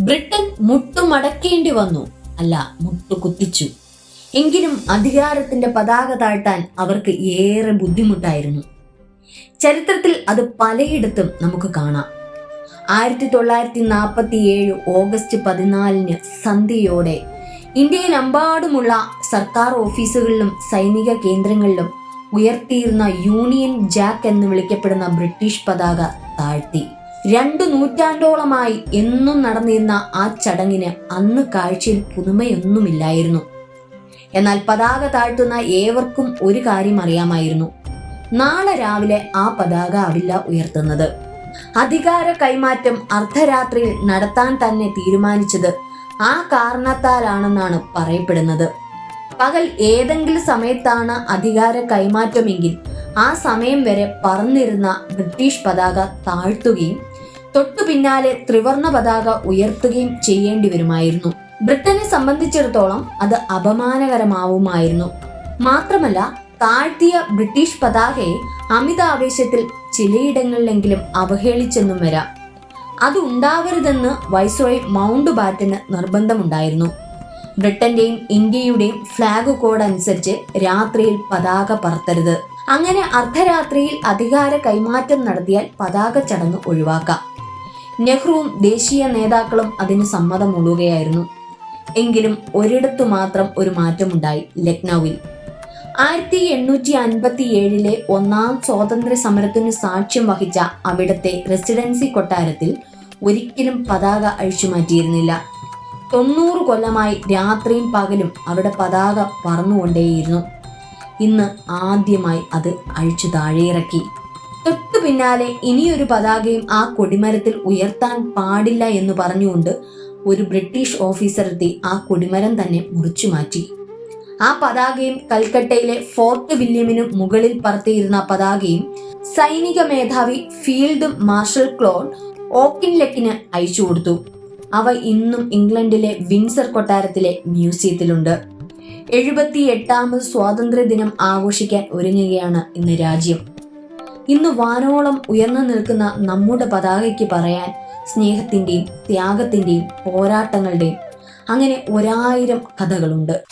Britain മുട്ടുമടക്കേണ്ടി വന്നു. അല്ല മുട്ടു കുത്തിച്ചു എങ്കിലും അധികാരത്തിന്റെ പതാക താഴ്ത്താൻ അവർക്ക് ഏറെ ബുദ്ധിമുട്ടായിരുന്നു. ചരിത്രത്തിൽ അത് പലയിടത്തും നമുക്ക് കാണാം. ആയിരത്തി തൊള്ളായിരത്തി നാൽപ്പത്തി ഏഴ് ഓഗസ്റ്റ് പതിനാലിന് സന്ധ്യയോടെ ഇന്ത്യയിലെമ്പാടുമുള്ള സർക്കാർ ഓഫീസുകളിലും സൈനിക കേന്ദ്രങ്ങളിലും ഉയർത്തിയിരുന്ന യൂണിയൻ ജാക്ക് എന്ന് വിളിക്കപ്പെടുന്ന ബ്രിട്ടീഷ് പതാക താഴ്ത്തി. രണ്ടു നൂറ്റാണ്ടോളമായി എന്നും നടന്നിരുന്ന ആ ചടങ്ങിന് അന്ന് കാഴ്ചയിൽ പുതുമയൊന്നുമില്ലായിരുന്നു. എന്നാൽ പതാക താഴ്ത്തുന്ന ഏവർക്കും ഒരു കാര്യം അറിയാമായിരുന്നു. നാളെ രാവിലെ ആ പതാക അവില്ല ഉയർത്തുന്നത്. അധികാര കൈമാറ്റം അർദ്ധരാത്രിയിൽ നടത്താൻ തന്നെ തീരുമാനിച്ചത് ആ കാരണത്താലാണെന്നാണ് പറയപ്പെടുന്നത്. പകൽ ഏതെങ്കിലും സമയത്താണ് അധികാര കൈമാറ്റമെങ്കിൽ ആ സമയം വരെ പറന്നിരുന്ന ബ്രിട്ടീഷ് പതാക താഴ്ത്തുകയും തൊട്ടു പിന്നാലെ ത്രിവർണ പതാക ഉയർത്തുകയും ചെയ്യേണ്ടി വരുമായിരുന്നു. ബ്രിട്ടനെ സംബന്ധിച്ചിടത്തോളം അത് അപമാനകരമാവുമായിരുന്നു. മാത്രമല്ല താഴ്ത്തിയ ബ്രിട്ടീഷ് പതാകയെ അമിതാവേശത്തിൽ ചിലയിടങ്ങളിലെങ്കിലും അവഹേളിച്ചെന്നും വരാം. അത് ഉണ്ടാവരുതെന്ന് വൈസ്രോയ് മൗണ്ട് ബാറ്റന് നിർബന്ധമുണ്ടായിരുന്നു. ബ്രിട്ടന്റെയും ഇന്ത്യയുടെയും ഫ്ലാഗ് കോഡ് അനുസരിച്ച് രാത്രിയിൽ പതാക പറത്തരുത്. അങ്ങനെ അർദ്ധരാത്രിയിൽ അധികാര കൈമാറ്റം നടത്തിയാൽ പതാക ചടങ്ങ് ഒഴിവാക്കാം. നെഹ്റുവും ദേശീയ നേതാക്കളും അതിന് സമ്മതമുള്ളുകയായിരുന്നു എങ്കിലും ഒരിടത്തു മാത്രം ഒരു മാറ്റമുണ്ടായി ലക്നൌവിൽ. ആയിരത്തി എണ്ണൂറ്റി അൻപത്തി ഏഴിലെ ഒന്നാം സ്വാതന്ത്ര്യ സമരത്തിന് സാക്ഷ്യം വഹിച്ച അവിടത്തെ റെസിഡൻസി കൊട്ടാരത്തിൽ ഒരിക്കലും പതാക അഴിച്ചുമാറ്റിയിരുന്നില്ല തൊണ്ണൂറ് കൊല്ലമായി രാത്രിയും പകലും അവിടെ പതാക പറന്നുകൊണ്ടേയിരുന്നു. ഇന്ന് ആദ്യമായി അത് അഴിച്ചു താഴെയിറക്കി. തൊട്ടു പിന്നാലെ ഇനിയൊരു പതാകയും ആ കൊടിമരത്തിൽ ഉയർത്താൻ പാടില്ല എന്ന് പറഞ്ഞുകൊണ്ട് ഒരു ബ്രിട്ടീഷ് ഓഫീസർ എത്തി ആ കൊടിമരം തന്നെ മുറിച്ചു മാറ്റി. ആ പതാകയും കൽക്കട്ടയിലെ ഫോർട്ട് വില്യമിനും മുകളിൽ പറത്തിയിരുന്ന പതാകയും സൈനിക മേധാവി ഫീൽഡ് മാർഷൽ ക്ലോൺ ഓക്കിൻലെക്കിന് അയച്ചു കൊടുത്തു. അവ ഇന്നും ഇംഗ്ലണ്ടിലെ വിൻസർ കൊട്ടാരത്തിലെ മ്യൂസിയത്തിലുണ്ട്. എഴുപത്തി എട്ടാമത് സ്വാതന്ത്ര്യ ദിനം ആഘോഷിക്കാൻ ഒരുങ്ങുകയാണ് ഇന്ന് രാജ്യം. ഇന്ന് വാനോളം ഉയർന്നു നിൽക്കുന്ന നമ്മുടെ പതാകയ്ക്ക് പറയാൻ സ്നേഹത്തിന്റെയും ത്യാഗത്തിന്റെയും പോരാട്ടങ്ങളുടെയും അങ്ങനെ ഒരായിരം കഥകളുണ്ട്.